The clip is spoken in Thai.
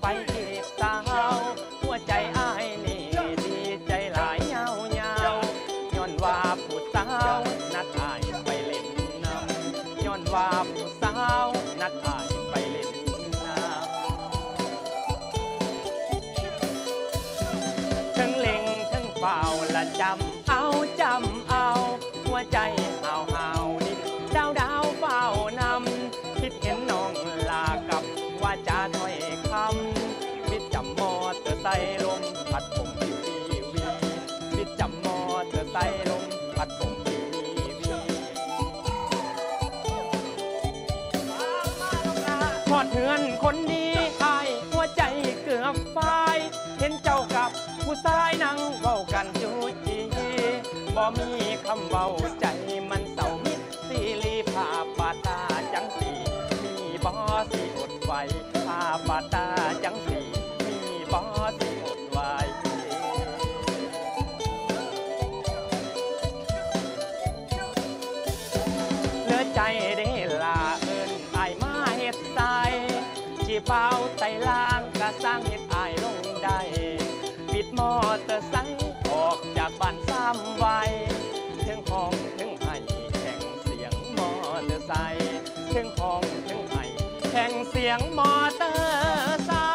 ไปเก็บาหัวใจอ้ายนี่ดีใจหลายเงาวงาย้อนว่าผู้สาวนัดอายไปเล่นน้ำย้อนว่าผู้สาวนัดอายไปเล่นน้ำทั้งเล็งทั้งเฝ้าละจำเอาจำเอา หัวใจเอาเอาดิดาวดาวเฝ้านำคิดเห็น ไซค์ลมพัดผมวิววีวีบิดจำมอเตอร์ไซค์ลมพัดผมวิววีวีพอดเถือนคนดีอายหัวใจเกือบไฟเห็นเจ้ากับผู้ชายนั่งเว้ากันจูจีบ่มีคำเว้าใจมันเศร้ามิดซีรีภาพบาตาจังสีมีบอสิอดไหวภาพาตา จีเป้าไตล่างกระสร้างเห็ดอายลงได้ ปิดมอเตอร์ไซค์ออกจากบ้านซ้ำไวถึงห้องถึงไห้แข่งเสียงมอเตอร์ไซค์ถึงห้องถึงไห้แข่งเสียงมอเตอร์